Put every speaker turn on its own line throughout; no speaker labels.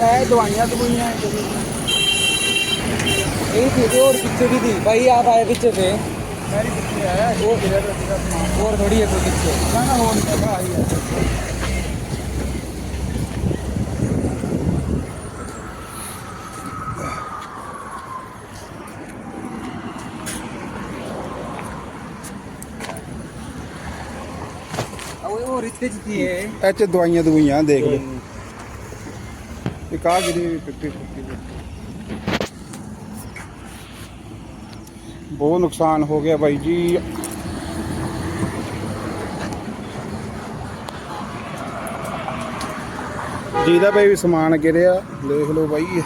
ਇਹ ਦਵਾਈਆਂ ਦਵਾਈਆਂ ਇਹ ਥी और पीछे भी थी भाई आप आए पीछे से
ਮੇਰੀ ਕਿੱਥੇ ਆਇਆ ਉਹ ਵੀਰੇ ਦਾ ਸੀਗਾ ਸਮਾਨ
और थोड़ी है कोई पीछे
ਨਾ ਨਾ ਹੋ ਨਹੀਂ ਹੈਗਾ ਆਈ ਹੈ
और वो रिश्ते थी है
ਇਹ ਚ ਦਵਾਈਆਂ ਦਵਾਈਆਂ ਦੇਖ ਲਓ ਇੱਕ ਆ ਜਿਹੜੀ ਪਿੱਪੀ ਪਿੱਪੀ ਬਹੁਤ ਨੁਕਸਾਨ ਹੋ ਗਿਆ ਬਾਈ ਜੀ। ਜਿਹਦਾ ਬਈ ਵੀ ਸਮਾਨ ਗਿਰਿਆ, ਦੇਖ ਲਓ ਬਾਈ।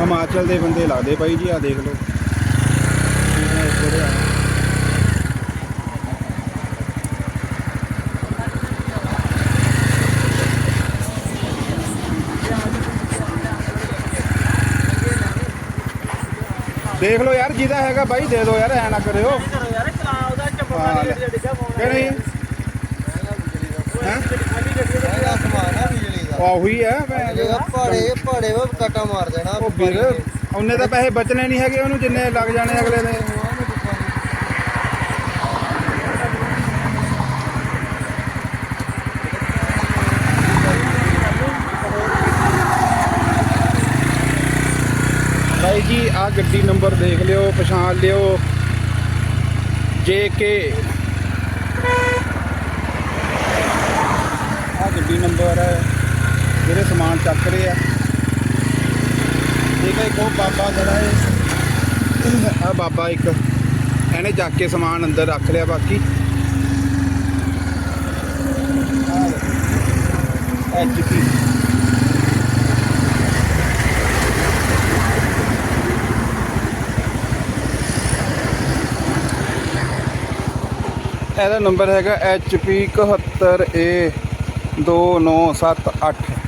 ਹਿਮਾਚਲ ਦੇ ਬੰਦੇ ਲੱਗਦੇ ਬਾਈ ਜੀ ਆ ਦੇਖ ਲਓ। ਦੇਖ ਲਓ ਯਾਰ ਜਿਹਦਾ ਹੈਗਾ ਬਾਈ ਦੇ ਦਿਓ ਯਾਰ ਐ ਨਾ ਕਰਿਓ।
ਯਾਰ
ਚਲਾ
ਉਹਦਾ ਚੱਪਲ ਮਾਰੀ ਡਿੱਗਾ
ਫੋਨ ਨਹੀਂ? ਹੈ?
ਉਹੀ ਆ ਮੈਂ ਜੇ
ਪਹਾੜੇ ਉਹ
ਕਟਾ ਮਾਰ ਦੇਣਾ
ਉਹ ਵੀਰ ਉਹਨੇ ਤਾਂ ਪੈਸੇ ਬਚਣੇ ਨਹੀਂ ਹੈਗੇ ਉਹਨੂੰ ਜਿੰਨੇ ਲੱਗ ਜਾਣੇ ਅਗਲੇ ਨੇ ਬਾਈ ਜੀ ਆ ਗੱਡੀ ਨੰਬਰ ਦੇਖ ਲਿਓ ਪਛਾਣ ਲਿਓ। ਜੇ ਕੇ। ਆ ਗੱਡੀ ਨੰਬਰ ਹੈ। ਜਿਹੜੇ ਸਮਾਨ ਚੱਕ ਰਹੇ ਆ। ਠੀਕ ਹੈ ਇੱਕ ਉਹ ਬਾਬਾ ਜਿਹੜਾ ਹੈ ਆ ਬਾਬਾ ਇੱਕ ਇਹਨੇ ਚੱਕ ਕੇ ਸਮਾਨ ਅੰਦਰ ਰੱਖ ਲਿਆ ਬਾਕੀ। ਐਚਪੀ ਇਹਦਾ ਨੰਬਰ ਹੈਗਾ HP 71A 2978